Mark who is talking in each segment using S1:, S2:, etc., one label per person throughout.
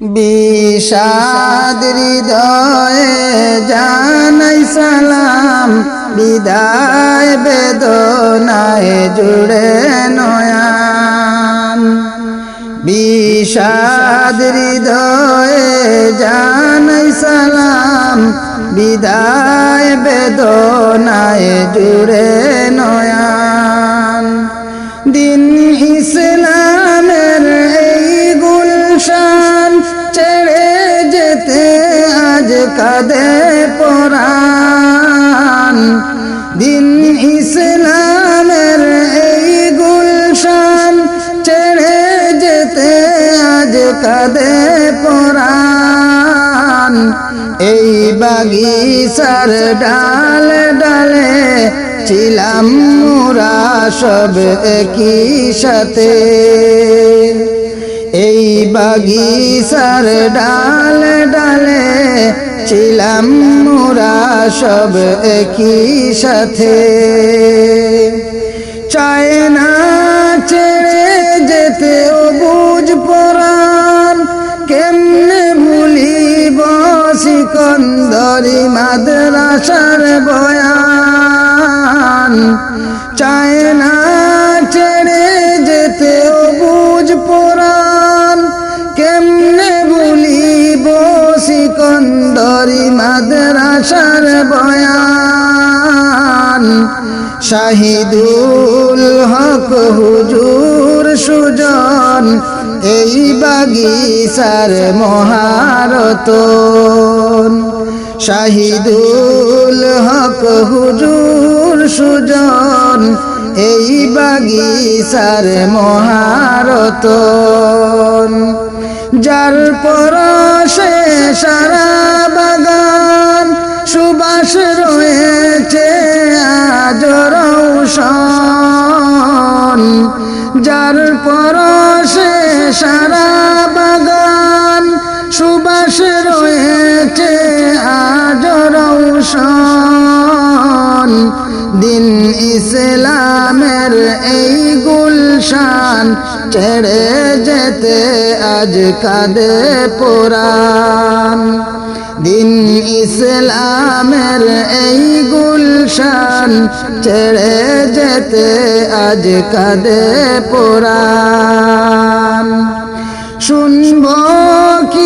S1: বিষাদ হৃদয়ে জানাই সালাম, বিদায় বেদনায় জুড়ে নয়ান। বিষাদ হৃদয়ে জানাই সালাম, বিদায় বেদনায় জুড়ে নয়ান। দিন ইসলামের কাঁদে পরাণ। দিন ইসলামের এই গুলশান ছেড়ে যেতে আজ কাঁদে পরাণ। এই বাগিচার ডাল ডালে ছিলাম মোরা সব একই সাথে। এই বাগিচার ডাল ডালে ছিলাম মোরা সব একই সাথে। চায় না ছেড়ে যেতে ও বুঝ পরাণ। কেমনে ভুলিব সিকন্দরি মাদ্রাসার বয়ান? মাদ্রাসার বয়ান। শাহিদুল হক হুজুর সুজন, এই বাগিচার মহারতন। শাহিদুল হক হুজুর সুজন, এই বাগিচার মহারতন। যার পরশে সারা বাগান সুবাস রয়েছে আজ রৌশন যার পরশে সারা বাগান সুবাস রয়েছে আজ রৌশন দিন ইসলামের এই গুলশান ছেড়ে যেতে আজ কাঁদে পুরাণ। দিন ইসলামের এই গুলশান ছেড়ে যেতে আজ কাদে পোড়ান শুনব কি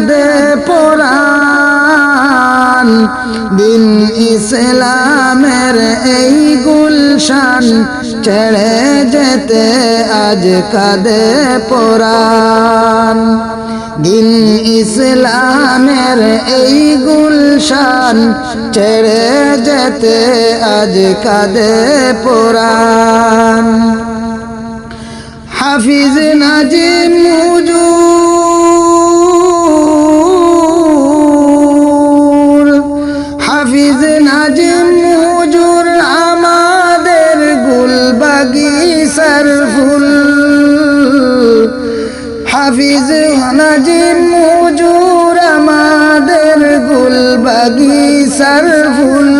S1: কাঁদে পরাণ দিন ইসলামের এই গুলশান ছেড়ে যেতে আজ কাঁদে পরাণ দিন ইসলামের এই গুলশান ছেড়ে যেতে আজ কাদে পুরাণ হাফিজ নাজিম হুজুর নাজিম হুজুর আমাদের গুলবাগিসার ফুল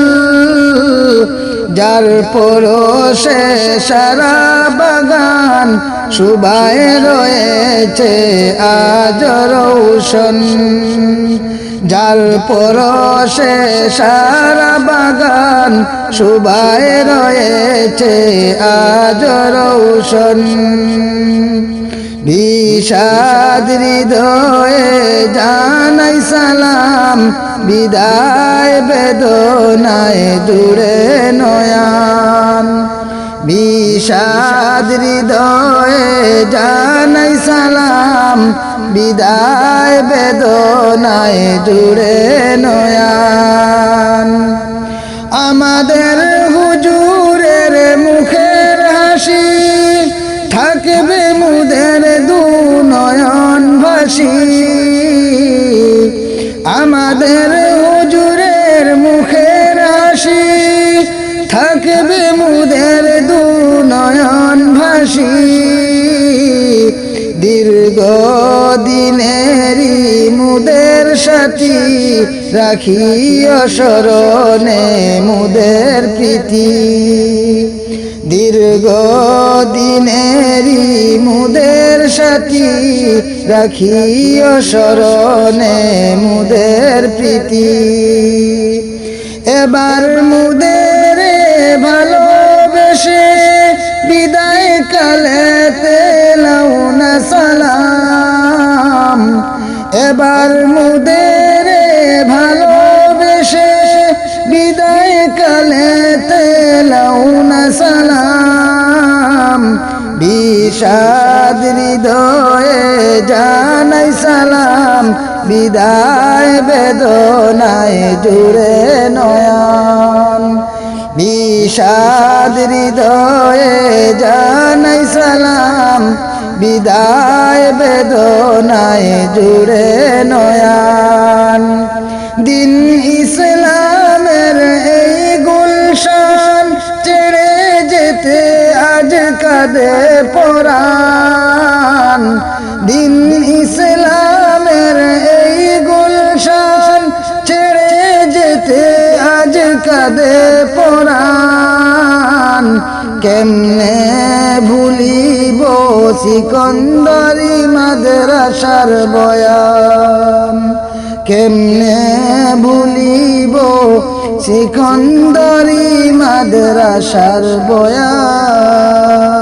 S1: যার পরশে সারা বাগান সুবায় রয়েছে আজ রৌশন। যার পরশে সারা বাগান সুবায় রয়েছে আজ রৌশন। বিষাদ হৃদয়ে জানাই সালাম, বিদায় বেদনায় জুড়ে নয়ান। বিষাদ হৃদয়ে জানাই সালাম, বিদায় বেদনায় জুড়ে নয়ান। আমাদের হুজুরের মুখের হাসি, থাকবে দিনেরি মুদের সাথী রাখিও স্মরণে মুদের প্রীতি। দীর্ঘ দিনেরি মুদের সাথী রাখিও স্মরণে মুদের প্রীতি। এবার মুদের ভালোবেসে বিদায় কালে তেলাও না সালাম। এবার মুদের ভালোবেসে বিদায় কালে তেলাও না সালাম। বিষাদ হৃদয়ে জানাই সালাম, বিদায় বেদনায় জুড়ে নয়ন। বিষাদ হৃদয়ে জানাই সালাম বিদায় বেদনায় জুড়ে নয়ান। দিন ইসলামের এই গুলশান, ছেড়ে যেতে আজ কাঁদে পরাণ। দিন ইসলামের এই গুলশান, ছেড়ে যেতে আজ কাঁদে পরাণ। কেমনে ভুলিব সিকন্দরি মাদ্রাসার বয়ান কেমনে ভুলিব সিকন্দরি মাদ্রাসার বয়ান?